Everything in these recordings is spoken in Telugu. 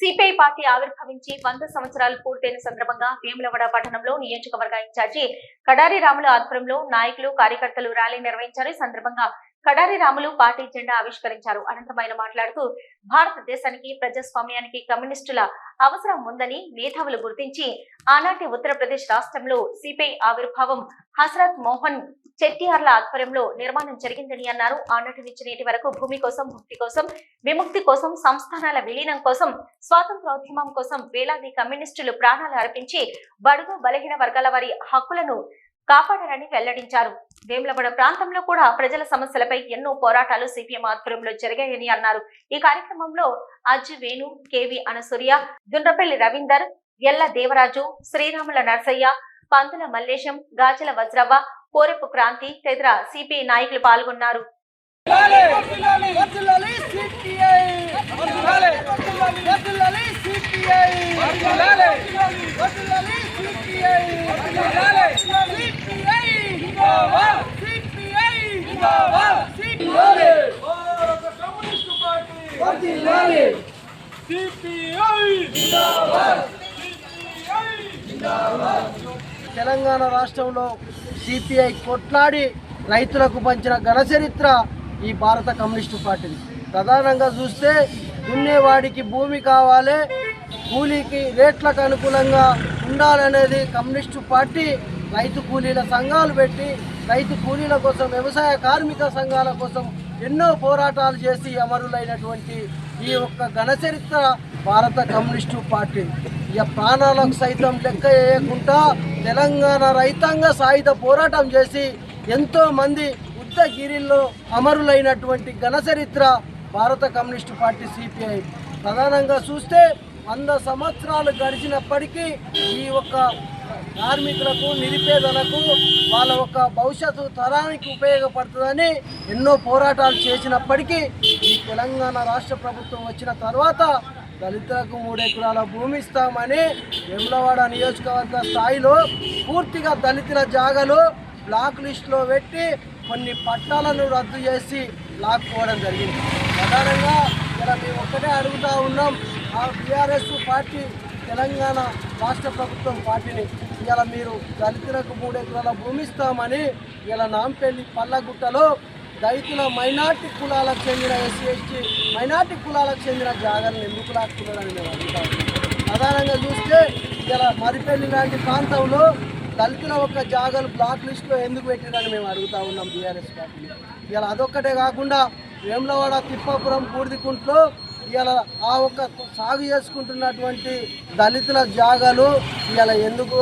సిపిఐ పార్టీ ఆవిర్భవించి వంద సంవత్సరాలు పూర్తయిన సందర్భంగా వేములవాడ పట్టణంలో నియోజకవర్గ ఇన్ఛార్జి కడారి రాముల ఆధ్వర్యంలో నాయకులు కార్యకర్తలు ర్యాలీ నిర్వహించారు. ఈ సందర్భంగా కడారి రాములు పార్టీ జెండా ఆవిష్కరించారు. అనంతరం ఆయన మాట్లాడుతూ భారతదేశానికి ప్రజాస్వామ్యానికి కమ్యూనిస్టుల అవసరం ఉందని మేధావులు గుర్తించి ఆనాటి ఉత్తరప్రదేశ్ రాష్ట్రంలో సిపిఐ ఆవిర్భావం హసరత్ మోహన్ చెట్టియార్ల ఆధ్వర్యంలో నిర్మాణం జరిగిందని అన్నారు. ఆనాటి నుంచి నేటి వరకు భూమి కోసం ముక్తి కోసం విముక్తి కోసం సంస్థానాల విలీనం కోసం స్వాతంత్రోద్యమం కోసం వేలాది కమ్యూనిస్టులు ప్రాణాలు అర్పించి బడుగు బలహీన వర్గాల వారి హక్కులను కాపాడారని వెల్లడించారు వేములవాడ ప్రాంతంలో కూడా ప్రజల సమస్యలపై ఎన్నో పోరాటాలు సిపిఎం ఆధ్వర్యంలో జరిగాయని అన్నారు ఈ కార్యక్రమంలో అజ్జు వేణు కేవి అనసూర్య దుండ్రపల్లి రవీందర్ ఎల్ల దేవరాజు శ్రీరాముల నర్సయ్య పంతుల మల్లేశం గాజల వజ్రవ్వ కోరెపు క్రాంతి తదితర సిపిఐ నాయకులు పాల్గొన్నారు సిపిఐ సిపిఐ సిపిఐ సిపిఐ జిందాబాద్ సిపిఐ జిందాబాద్ సిపిఐ భారత కమ్యూనిస్టు పార్టీ వర్ధిల్లాలి సిపిఐ జిందాబాద్ సిపిఐ జిందాబాద్ తెలంగాణ రాష్ట్రంలో సిపిఐ కొట్లాడి రైతులకు పంచిన ఘన చరిత్ర ఈ భారత కమ్యూనిస్టు పార్టీది. ప్రధానంగా చూస్తే దున్నేవాడికి భూమి కావాలి కూలీకి రేట్లకు అనుకూలంగా ఉండాలనేది కమ్యూనిస్టు పార్టీ రైతు కూలీల సంఘాలు పెట్టి రైతు కూలీల కోసం వ్యవసాయ కార్మిక సంఘాల కోసం ఎన్నో పోరాటాలు చేసి అమరులైనటువంటి ఈ యొక్క ఘన చరిత్ర భారత కమ్యూనిస్టు పార్టీ. ఇక ప్రాణాలకు సైతం లెక్క వేయకుండా తెలంగాణ రైతాంగ సాయుధ పోరాటం చేసి ఎంతోమంది ఉద్దగిరిల్లో అమరులైనటువంటి ఘన చరిత్ర భారత కమ్యూనిస్టు పార్టీ సిపిఐ. ప్రధానంగా చూస్తే వంద సంవత్సరాలు గడిచినప్పటికీ ఈ ఒక్క కార్మికులకు నిరుపేదలకు వాళ్ళ యొక్క భవిష్యత్తు తరానికి ఉపయోగపడుతుందని ఎన్నో పోరాటాలు చేసినప్పటికీ ఈ తెలంగాణ రాష్ట్ర ప్రభుత్వం వచ్చిన తర్వాత దళితులకు మూడు ఎకరాల భూమి ఇస్తామని వెమ్లవాడ నియోజకవర్గ స్థాయిలో పూర్తిగా దళితుల జాగలు బ్లాక్ లిస్టులో పెట్టి కొన్ని పట్టాలను రద్దు చేసి లాక్కోవడం జరిగింది. ప్రధానంగా ఇలా మేము ఒక్కటే అడుగుతూ ఉన్నాం ఆ బీఆర్ఎస్ పార్టీ తెలంగాణ రాష్ట్ర ప్రభుత్వం పార్టీని ఇలా మీరు దళితులకు మూడు ఎకరాల భూమి ఇస్తామని ఇలా నాంపల్లి పల్లగుట్టలో దళితుల మైనార్టీ కులాలకు చెందిన ఎస్సీ ఎస్టీ మైనార్టీ కులాలకు చెందిన జాగాలను ఎందుకు లాక్కున్నారని మేము అంటాము ప్రధానంగా చూస్తే ఇలా మరిపల్లి లాంటి ప్రాంతంలో దళితుల ఒక జాగాలు బ్లాక్ లిస్ట్లో ఎందుకు పెట్టిరని మేము అడుగుతా ఉన్నాం బీఆర్ఎస్ పార్టీని ఇలా అదొక్కటే కాకుండా వేములవాడ తిప్పాపురం పూర్తికుంట్లో ఇలా ఆ ఒక్క సాగు చేసుకుంటున్నటువంటి దళితుల జాగాలు ఇలా ఎందుకు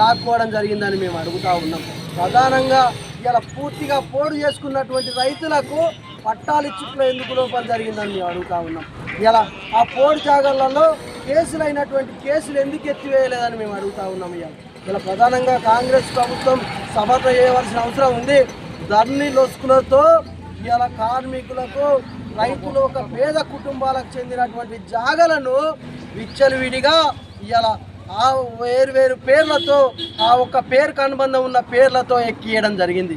లాక్కోవడం జరిగిందని మేము అడుగుతా ఉన్నాం. ప్రధానంగా ఇలా పూర్తిగా పోడు చేసుకున్నటువంటి రైతులకు పట్టాలు ఇచ్చుకునే ఎందుకు లోపం జరిగిందని మేము అడుగుతా ఉన్నాం. ఇలా ఆ పోడు జాగాలలో కేసులు అయినటువంటి కేసులు ఎందుకు ఎత్తివేయలేదని మేము అడుగుతా ఉన్నాం ఇలా ఇలా ప్రధానంగా కాంగ్రెస్ ప్రభుత్వం సమర్థ చేయవలసిన అవసరం ఉంది. ధర్ని లొసుకులతో ఇలా కార్మికులకు రైతులు ఒక పేద కుటుంబాలకు చెందినటువంటి జాగలను విచ్చలవిడిగా ఇలా ఆ వేరు వేరు పేర్లతో ఆ ఒక్క పేరుకు అనుబంధం ఉన్న పేర్లతో ఎక్కియడం జరిగింది.